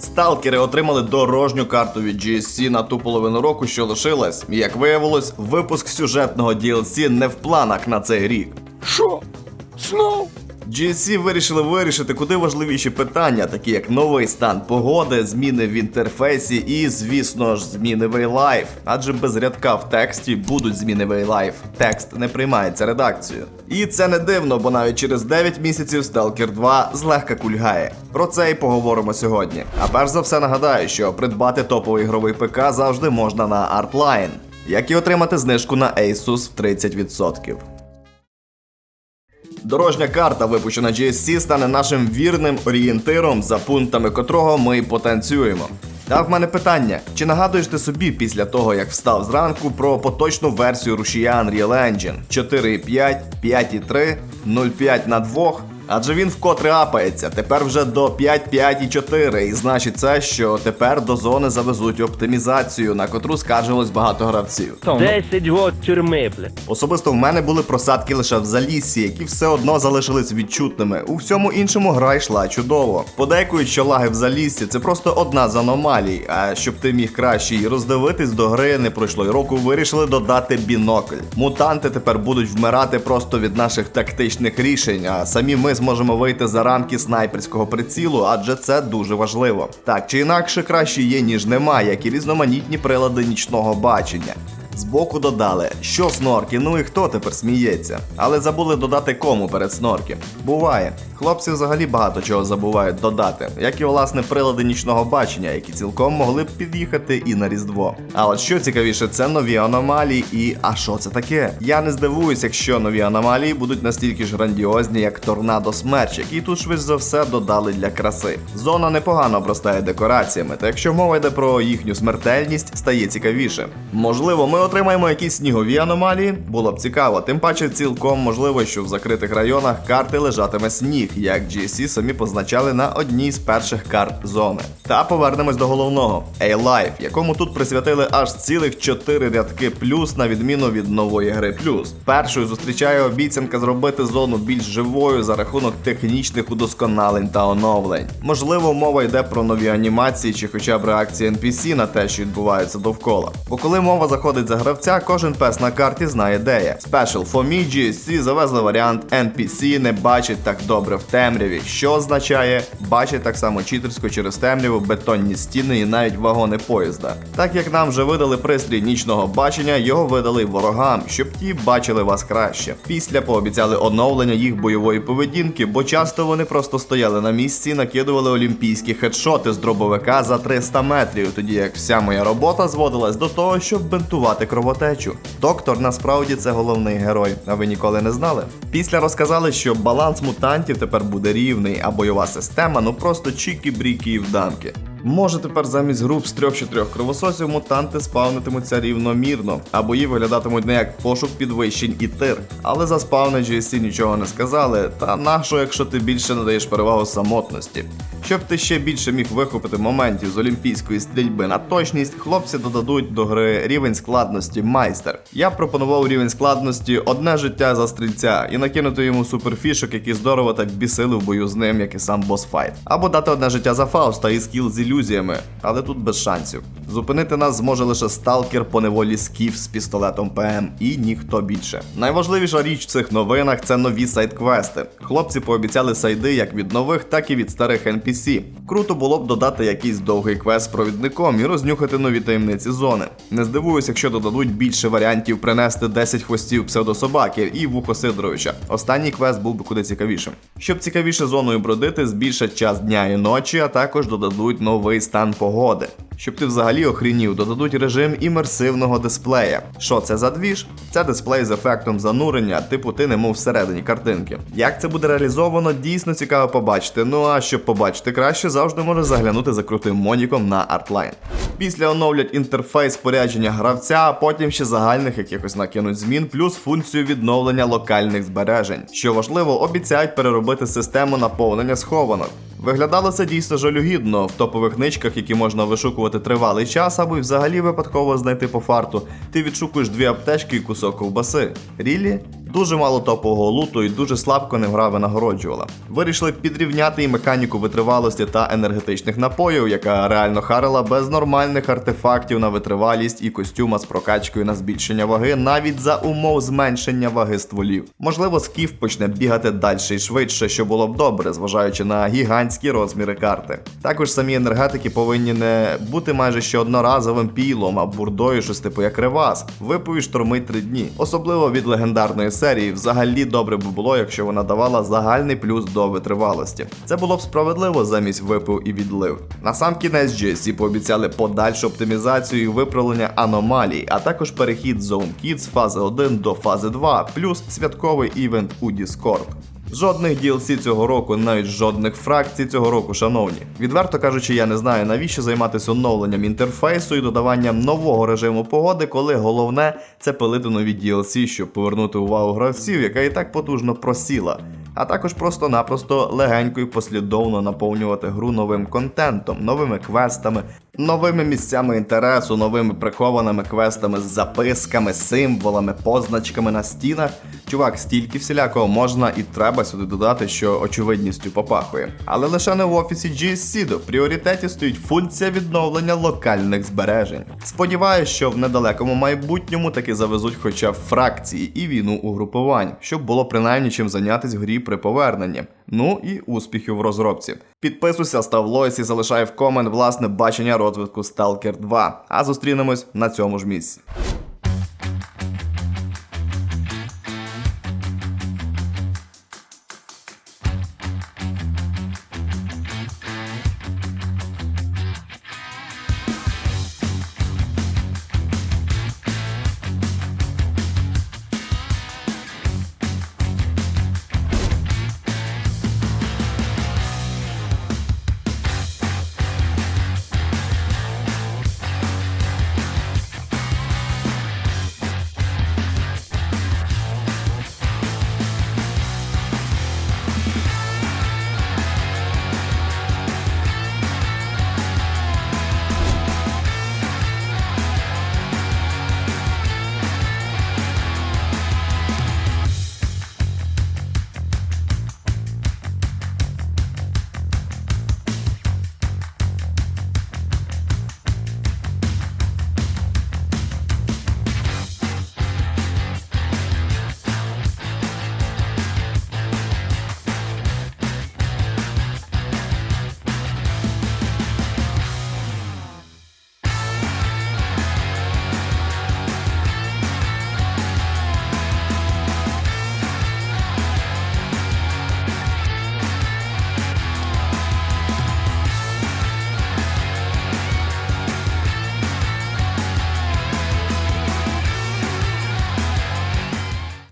Сталкери отримали дорожню карту від GSC на ту половину року, що лишилась. І як виявилось, випуск сюжетного DLC не в планах на цей рік. Що? Знов? GSC вирішили вирішити куди важливіші питання, такі як новий стан погоди, зміни в інтерфейсі і, звісно ж, зміни в Life. Адже без рядка в тексті будуть зміни в Life. Текст не приймається редакцією. І це не дивно, бо навіть через 9 місяців Stalker 2 злегка кульгає. Про це і поговоримо сьогодні. А перш за все нагадаю, що придбати топовий ігровий ПК завжди можна на Artline, як і отримати знижку на Asus в 30%. Дорожня карта, випущена GSC, стане нашим вірним орієнтиром, за пунктами котрого ми потанцюємо. А в мене питання: чи нагадуєш ти собі після того, як встав зранку про поточну версію рушія Unreal Engine 4.5, 5.3, 0.5 на 2? Адже він вкотре апається, тепер вже до 5.5.4, і значить це, що тепер до зони завезуть оптимізацію, на котру скаржилось багато гравців. 10 год тюрми, бля. Особисто в мене були просадки лише в заліссі, які все одно залишились відчутними. У всьому іншому гра йшла чудово. Подейкують, що лаги в заліссі це просто одна з аномалій. А щоб ти міг краще й роздивитись до гри, не пройшло й року, вирішили додати бінокль. Мутанти тепер будуть вмирати просто від наших тактичних рішень, а самі ми зможемо вийти за рамки снайперського прицілу, адже це дуже важливо. Так чи інакше, краще є, ніж нема, як і різноманітні прилади нічного бачення. Збоку додали, що снорки, ну і хто тепер сміється. Але забули додати кому перед снорки. Буває. Хлопці взагалі багато чого забувають додати, як і власне прилади нічного бачення, які цілком могли б під'їхати і на Різдво. А от що цікавіше, це нові аномалії і а що це таке? Я не здивуюсь, якщо нові аномалії будуть настільки ж грандіозні, як торнадо смерч, які тут швидше за все додали для краси. Зона непогано обростає декораціями, та якщо мова йде про їхню смертельність, стає цікавіше. Можливо, ми отримаємо якісь снігові аномалії, було б цікаво. Тим паче, цілком можливо, що в закритих районах карти лежатиме сніг, як GSC самі позначали на одній з перших карт зони. Та повернемось до головного A-Life, якому тут присвятили аж цілих 4 рядки плюс, на відміну від нової гри плюс. Першою зустрічає обіцянка зробити зону більш живою за рахунок технічних удосконалень та оновлень. Можливо, мова йде про нові анімації чи хоча б реакції NPC на те, що відбувається довкола. Бо коли мова заходить за гравця, кожен пес на карті знає де є. Special for me GSC завезли варіант NPC не бачить так добре в темряві, що означає бачить так само читерсько через темряву, бетонні стіни і навіть вагони поїзда. Так як нам вже видали пристрій нічного бачення, його видали ворогам, щоб ті бачили вас краще. Після пообіцяли оновлення їх бойової поведінки, бо часто вони просто стояли на місці і накидували олімпійські хедшоти з дробовика за 300 метрів, тоді як вся моя робота зводилась до того, щоб бинтувати кровотечу. Доктор насправді це головний герой, а ви ніколи не знали. Після розказали, що баланс мутантів тепер буде рівний, а бойова система ну просто чікі-бріки і вдамки. Може тепер замість груп з трьох-чотирьох кровососів мутанти спавнитимуться рівномірно, а бої виглядатимуть не як пошук підвищень і тир. Але за спавни GSC нічого не сказали, та нащо, якщо ти більше надаєш перевагу самотності. Щоб ти ще більше міг вихопити моментів з олімпійської стрільби на точність, хлопці додадуть до гри рівень складності майстер. Я пропонував рівень складності одне життя за стрільця і накинути йому суперфішок, які здорово так бісили в бою з ним, як і сам босфайт. Або дати одне життя за Фауста і скіл з ілюзіями, але тут без шансів. Зупинити нас зможе лише сталкер по неволі скіф з пістолетом ПМ і ніхто більше. Найважливіша річ в цих новинах це нові сайт-квести. Хлопці пообіцяли сайди як від нових, так і від старих NPC. Круто було б додати якийсь довгий квест з провідником і рознюхати нові таємниці зони. Не здивуюсь, якщо додадуть більше варіантів принести 10 хвостів псевдособаків і вухо Сидоровича. Останній квест був би куди цікавішим. Щоб цікавіше зоною бродити, збільшать час дня і ночі, а також додадуть новий стан погоди. Щоб ти взагалі охрінів, додадуть режим імерсивного дисплея. Що це за двіж? Це дисплей з ефектом занурення, типу ти немов всередині картинки. Як це буде реалізовано, дійсно цікаво побачити. Ну а щоб побачити краще, завжди можеш заглянути за крутим моніком на Artline. Після оновлять інтерфейс спорядження гравця, а потім ще загальних якихось накинуть змін, плюс функцію відновлення локальних збережень. Що важливо, обіцяють переробити систему наповнення схованок. Виглядало це дійсно жалюгідно в топових ничках, які можна вишукувати тривалий час, або й взагалі випадково знайти по фарту. Ти відшукуєш дві аптечки і кусок ковбаси. Рілі? Дуже мало топового луту і дуже слабко ним гра винагороджувала. Вирішили підрівняти і механіку витривалості та енергетичних напоїв, яка реально харила без нормальних артефактів на витривалість і костюма з прокачкою на збільшення ваги, навіть за умов зменшення ваги стволів. Можливо, скіф почне бігати далі і швидше, що було б добре, зважаючи на гігантські розміри карти. Також самі енергетики повинні не бути майже ще одноразовим пілом, а бурдою щось типу як ревас. Випою штормить три дні. Особливо від легендарної серії, взагалі добре би було, якщо вона давала загальний плюс до витривалості. Це було б справедливо замість випив і відлив. На сам кінець GSC пообіцяли подальшу оптимізацію і виправлення аномалій, а також перехід Zone Kids з фази 1 до фази 2, плюс святковий івент у Discord. Жодних DLC цього року, навіть жодних фракцій цього року, шановні. Відверто кажучи, я не знаю, навіщо займатися оновленням інтерфейсу і додаванням нового режиму погоди, коли головне це пилити нові DLC, щоб повернути увагу гравців, яка і так потужно просіла. А також просто-напросто легенько і послідовно наповнювати гру новим контентом, новими квестами, новими місцями інтересу, новими прихованими квестами з записками, символами, позначками на стінах. Чувак, стільки всілякого можна і треба сюди додати, що очевидністю попахує. Але лише не в офісі GSC, в пріоритеті стоїть функція відновлення локальних збережень. Сподіваюсь, що в недалекому майбутньому таки завезуть хоча б фракції і війну угрупувань, щоб було принаймні чим зайнятись в грі при поверненні. Ну і успіхів в розробці. Підписуйся, став лойс і залишай в комент власне бачення розвитку Stalker 2. А зустрінемось на цьому ж місці.